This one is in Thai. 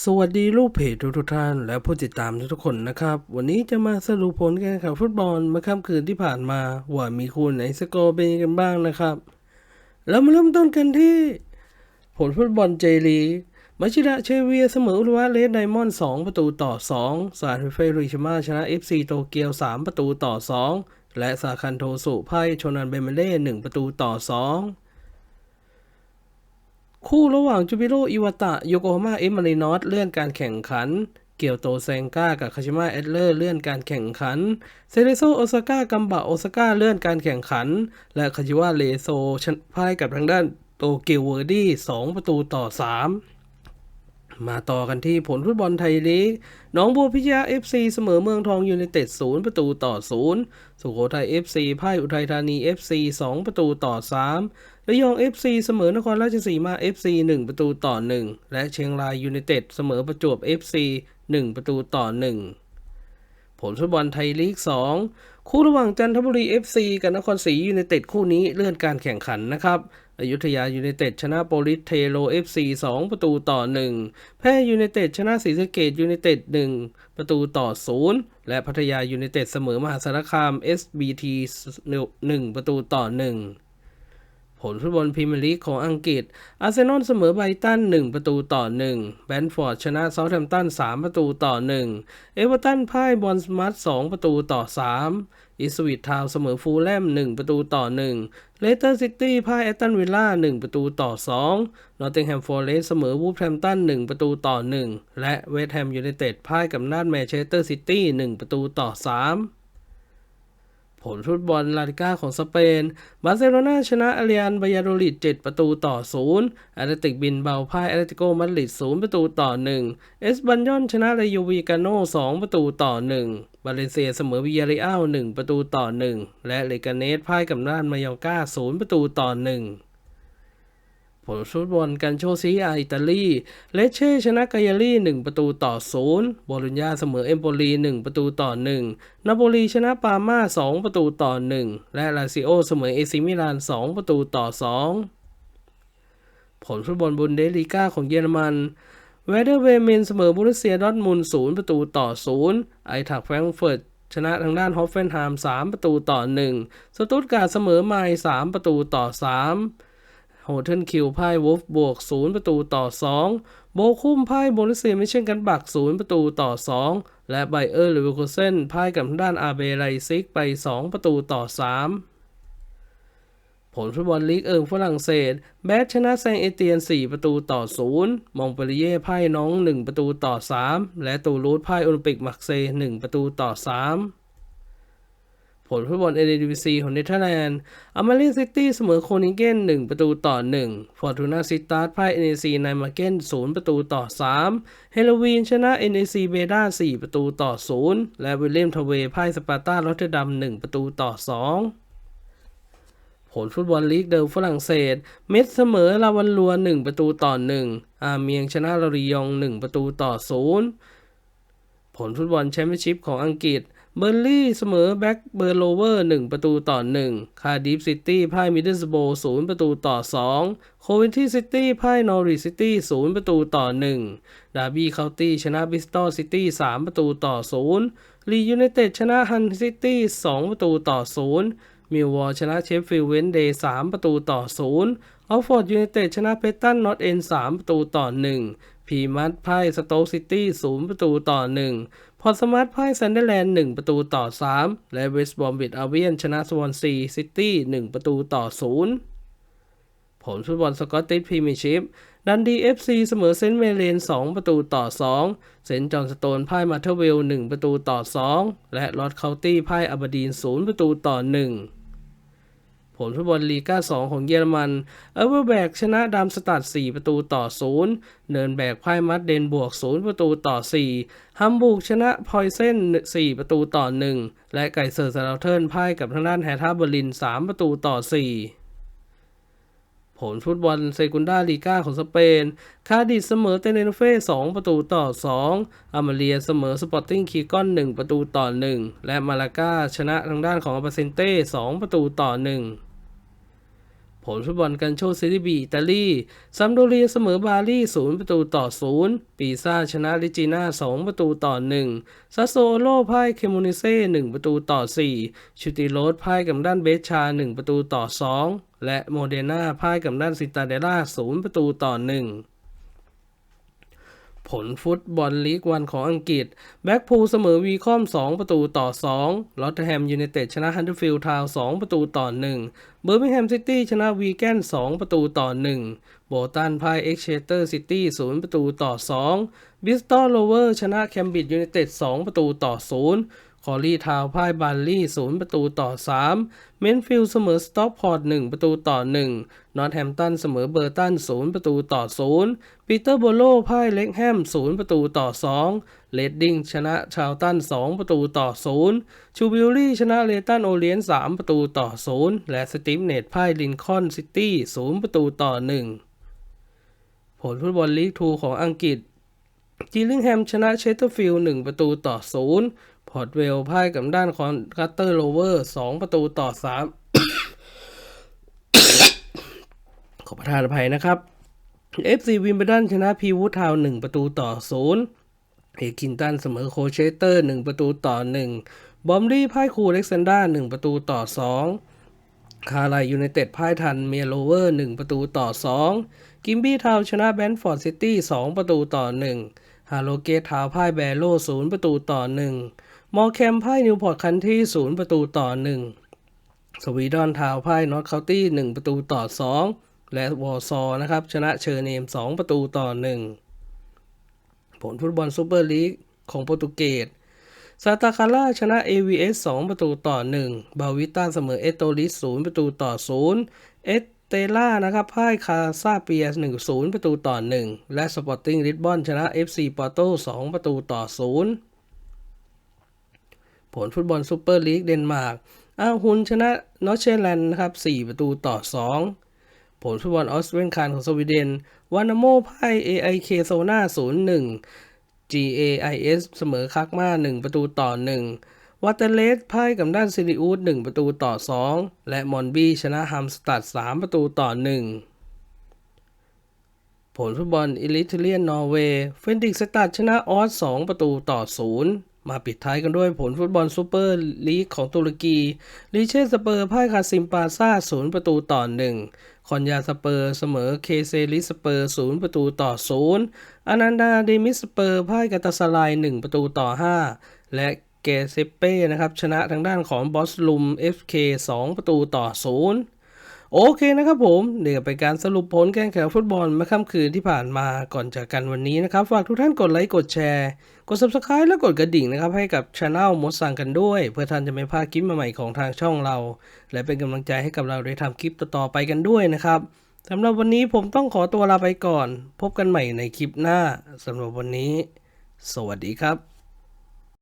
สวัสดีลูกเพจทุกท่าน และผู้ติดตามทุกคนนะครับ วันนี้จะมาสรุปผลการแข่งขันฟุตบอลเมื่อค่ำคืนที่ผ่านมา ว่ามีคู่ไหนสกอร์เป็นยังไงกันบ้างนะครับ แล้วมาเริ่มต้นกันที่ ผลฟุตบอลเจลีมาชิดะเชเวียเสมออุรุวะเลสไดมอนด์2ประตูต่อ 2 สารเฟริชิมาชนะ FC โตเกียว 3 ประตูต่อ 2 และซาคันโทสุไพ่ชนันเบเมเล่1ประตูต่อ 2 คู่ระหว่างจูบิโรอิวาตะโยโกฮาม่าเอมารินอสเลื่อนการแข่งขัน เกียวโตเซงก้ากับคาชิมะเอดเลอร์เลื่อนการแข่งขัน เซเรโซโอซาก้ากัมบะโอซาก้าเลื่อนการแข่งขัน และคาชิวะเลโซชนะพ่ายกับทางด้านโตเกียวเวอร์ดี้2ประตูต่อ 3 มาต่อกันที่ผลฟุตบอลไทยลีกหนองบัวพิชยา FC เสมอเมืองทองยูไนเต็ด0ประตูต่อ 0 สุโขทัย FC พ่ายอุทัยธานี FC 2 ประตูต่อ 3 ระยอง FC เสมอนครราชสีมา FC 1 ประตูต่อ 1 และเชียงรายยูไนเต็ดเสมอประจวบ FC 1 ประตูต่อ 1 ผลฟุตบอลไทยลีก 2 คู่ระหว่างจันทบุรี FC กับนครศรียูไนเต็ดคู่นี้เลื่อนการแข่งขันนะครับ อยุธยายูไนเต็ดชนะโปลิสเทโล FC 2ประตูต่อ1แพ้ยูไนเต็ดชนะศรีสะเกดยูไนเต็ด1ประตูต่อ0และพัทยายูไนเต็ดเสมอมหาสารคาม SBT 1 ประตูต่อ1 ผลฟุตบอลพรีเมียร์ลีกของอังกฤษ อาร์เซนอลเสมอไบรตัน 1 ประตูต่อ 1 แบนฟอร์ดชนะเซาท์แฮมป์ตัน 3 ประตูต่อ 1 เอเวอร์ตันพ่ายบอลสมัต2ประตูต่อ 3 อิสวิตทาวเสมอฟูลแลม 1 ประตูต่อ 1 เลสเตอร์ซิตี้พ่ายแอตตันวิลล่า 1 ประตูต่อ 2 นอตติงแฮมฟอร์เรสเสมอวูฟแฮมตัน 1 ประตูต่อ 1 และเวสต์แฮมยูไนเต็ดพ่ายกับนาดแมนเชสเตอร์ซิตี้ 1 ประตูต่อ 3 ผลฟุตบอลลาลิก้าของสเปน บาร์เซโลนาชนะอาริอันบายาโดลิด7ประตูต่อ 0 อาเลติกบินเบาพ่ายอตเลติโกมาดริด0ประตูต่อ 1 เอสบันยอนชนะเรยูวีกาโน2ประตูต่อ 1 บาเลนเซียเสมอวิยาริอัล1ประตูต่อ 1 และเลกาเนสพ่ายกับนานมายอร์กา0ประตูต่อ 1 ผลฟุตบอลกันโชซีอาอิตาลีเลเช่ชนะกายาลี1 ประตูต่อ 0บโลญญาเสมอเอมโปลี 1 ประตูต่อ 1 นาโปลีชนะปาม่า 2 ประตูต่อ 1 และลาซิโอเสมอเอซิมิลาน 2 ประตูต่อ 2 ผลฟุตบอลบุนเดลีกาของเยอรมันเวเดอร์เวเมนเสมอบุรุเซียดอทมุนด์0ประตูต่อ 0 ไอถักแฟรงเฟิร์ตชนะทางด้านฮอฟเฟนไฮม์3ประตูต่อ 1 สตุตการ์ดเสมอไมล์3ประตูต่อ 3 โฮเทนคิวพ่ายวอฟบวก 0 ประตูต่อ 2 โบคุ้มพ่ายโบลิเซียไมิเช่นกันบัก 0 ประตูต่อ 2 และไบเออร์เลเวอร์คูเซนพ่ายกับทางด้านอาเบไรซิกไป 2 ประตูต่อ 3 ผลฟุตบอลลีกเอิงฝรั่งเศส แบดชนะแซงเอเตียน 4 ประตูต่อ 0 มองเปรีเย่พ่ายน้อง 1 ประตูต่อ 3 และตูรูสพ่ายโอลิมปิกมักเซ 1 ประตูต่อ 3 ผลฟุตบอลเอเดดิวิซีของเนเธอร์แลนด์อามาเลีซิตี้เสมอโคนิงเกน1 ประตูต่อ 1 ฟอร์ตูนาซิตาร์พ่ายเอเนซีไนมาเกน0 ประตูต่อ 3 เฮโลวีนชนะเอเนซีเบด้า4 ประตูต่อ 0 และวิลเลียมทเวพ่ายสปาร์ตาลอตเทอร์ดัม1 ประตูต่อ 2ผลฟุตบอลลีกเดิมฝรั่งเศส เม็ดเสมอลาวันลัว 1 ประตูต่อ 1 อาเมียงชนะลาริยอง 1 ประตูต่อ 0 ผลฟุตบอลแชมเปี้ยนชิพของอังกฤษ เบอร์ลี่เสมอแบ็กเบอร์โลเวอร์1ประตูต่อ 1 คาร์ดิฟซิตี้พ่ายมิดเดิลสโบ0ประตูต่อ 2 โควินทีซิตี้พ่ายนอริซิตี้0ประตูต่อ 1 ดาร์บี้เคาน์ตี้ชนะบิสตอลซิตี้3ประตูต่อ 0 ลียูไนเต็ดชนะฮันซิตี้2ประตูต่อ 0 มิลวอลชนะเชฟฟิลด์เวนเดย์3ประตูต่อ 0 ออฟฟอร์ดยูไนเต็ดชนะเพตตันนอตเอน3ประตูต่อ 1พีมัตพ่ายสโต๊กซิตี้ 0 ประตูต่อ 1 พอสมาร์ทพ่ายซันเดอร์แลนด์1ประตูต่อ 3 และเวสต์บอมบิดอาเวียนชนะสวอนซีซิตี้1ประตูต่อ 0 ผลฟุตบอลสกอตติชพรีเมียร์ชิพดันดีเอฟซีเสมอเซนต์เมเลน 2 ประตูต่อ 2 เซนต์จอห์นสโตนพ่ายมาเทอร์เวล1 ประตูต่อ 2 และลอตเคาตี้พ่ายอับดีน 0 ประตูต่อ 1 ลฟุตบอลลีกา2ของเยอรมันเอเวอร์แบกชนะดามสตัด 4 ประตูต่อ 0 เนินแบกพ่ายมัดเดนบวก 0 ประตูต่อ 4 ฮัมบูร์กชนะพอยเซน4 ประตูต่อ 1 และไก่เซอร์ซาราเทิร์นพ่ายกับทางด้านแฮท่าเบอร์ลิน 3 ประตูต่อ 4ผลฟุตบอลเซกุนดาลีกาของสเปน คาดิสเสมอเตเนเฟ่2 ประตูต่อ 2 อามาเลียเสมอสปอร์ติ้งคีกอน 1 ประตูต่อ 1 และมาลากาชนะทางด้านของอาบาเซนเต้ 2 ประตูต่อ 1 ผลฟุตบอลกันโชซีรีบีอิตาลีซัมโดเรียเสมอบาลี0ประตูต่อ0ปีซ่าชนะลิจิน่า2ประตูต่อ1ซัสโซโลพ่ายเคมูนิเซ่1ประตูต่อ4ชูติโรสพ่ายกับด้านเบชชา1ประตูต่อ2และโมเดนาพ่ายกับด้านซิตาเดล่า0ประตูต่อ1 ผลฟุตบอลลีกวันของอังกฤษ แบ็กพูลเสมอวีคอม 2 ประตูต่อ 2 ลอตแฮมยูไนเต็ดชนะฮันเดอร์ฟิลด์ทาวน์2ประตูต่อ 1 เบอร์มิงแฮมซิตี้ชนะวีแกน 2 ประตูต่อ 1 โบตันพายเอ็กเชเตอร์ซิตี้ 0 ประตูต่อ 2 บิสตอลโลเวอร์ชนะแคมบริดจ์ยูไนเต็ด 2 ประตูต่อ 0 คอรีทาวพ่ายบัลลี่0ประตูต่อ 3 เมนฟิลด์เสมอสต็อกพอร์ต1ประตูต่อ 1 นอตแฮมตันเสมอเบอร์ตัน0ประตูต่อ 0 ปีเตอร์โบโลพ่ายเล็กแฮม0ประตูต่อ 2 เลดดิ้งชนะชาวตัน 2 ประตูต่อ 0 ชูบิลลี่ชนะเลตันโอเลียน 3 ประตูต่อ 0 และสตีฟเนตพ่ายลินคอนซิตี้0ประตูต่อ 1 ผลฟุตบอลลีกทูของอังกฤษ จิลลิงแฮมชนะเชสเตอร์ฟิลด์1ประตูต่อ0พอร์ตเวลพ่ายกับด้านคอนคัตเตอร์โลเวอร์2ประตูต่อ3ขอประทานอภัยนะครับ FC วิมเบลดันชนะพีวูดทาวน์1ประตูต่อ0เฮกินตันเสมอโคเชสเตอร์1ประตูต่อ1บอมลี่พ่ายคูเล็กซานดา1ประตูต่อ2คาไลยูไนเต็ดพ่ายทันเมียโลเวอร์1ประตูต่อ2กิมบี้ทาวน์ชนะแบนฟอร์ดซิตี้2ประตูต่อ1 ฮาโลเกตทาวพ่ายแบโล0ประตูต่อ1มอแคมพ่ายนิวพอร์ตคันที่0ประตูต่อ1สวีดอนทาวพ่ายนอตเคาน์ตี้1ประตูต่อ2และวอร์ซอนะครับ ชนะเชอร์เนม2ประตูต่อ1ผลฟุตบอลซูเปอร์ลีกของโปรตุเกสซาตาคาร่าชนะ AVS 2 ประตูต่อ 1 บาวิต้าเสมอเอโตลิส0ประตูต่อ 0 เอส เตล่านะครับพ่ายคาซาเปียส1 0 ประตูต่อ 1 และสปอร์ติ้งลิสบอนชนะ FC ปอร์โต2 ประตูต่อ 0 ผลฟุตบอลซูเปอร์ลีกเดนมาร์กอ้าฮุนชนะนอร์เชแลนด์นะครับ4ประตูต่อ 2 ผลฟุตบอลออสเตรียนคานของสวีเดนวานาโมพ่าย AIK โซนา0-1 GAIS เสมอคักมา 1 ประตูต่อ 1 วัตเตเลสพ่ายกับด้านซิริอูด1ประตูต่อ 2 และมอนบี้ชนะฮัมสตัด 3 ประตูต่อ 1 ผลฟุตบอลอิลิเทเลียนนอร์เวย์เฟนดิกสตัดชนะออส 2 ประตูต่อ 0 มาปิดท้ายกันด้วยผลฟุตบอลซูเปอร์ลีกของตุรกีลีเชสเปอร์พ่ายคาซิมปาซา0 ประตูต่อ 1 คอนยาสเปอร์เสมอเคเซลิสเปอร์ 0 ประตูต่อ 0 อนันดาเดมิสเปอร์พ่ายกาตาสลาย 1 ประตูต่อ 5 และ เกเซเป้นะครับชนะทางด้านของบอสลุม FK 2 ประตูต่อ 0โอเคนะครับผมเดี๋ยวเป็นการสรุปผลการแข่งฟุตบอลเมื่อค่ำคืนที่ผ่านมาก่อนจากกันวันนี้นะครับ ฝากทุกท่านกดไลค์กดแชร์ กด subscribe และกดกระดิ่งนะครับ ให้กับช anel มดสั่งกันด้วย เพื่อท่านจะไม่พลาดคลิปใหม่ๆของทางช่องเรา และเป็นกำลังใจให้กับเราได้ทำคลิปต่อๆไปกันด้วยนะครับสำหรับวันนี้ผมต้องขอตัวลาไปก่อน พบกันใหม่ในคลิปหน้าสำหรับวันนี้ สวัสดีครับ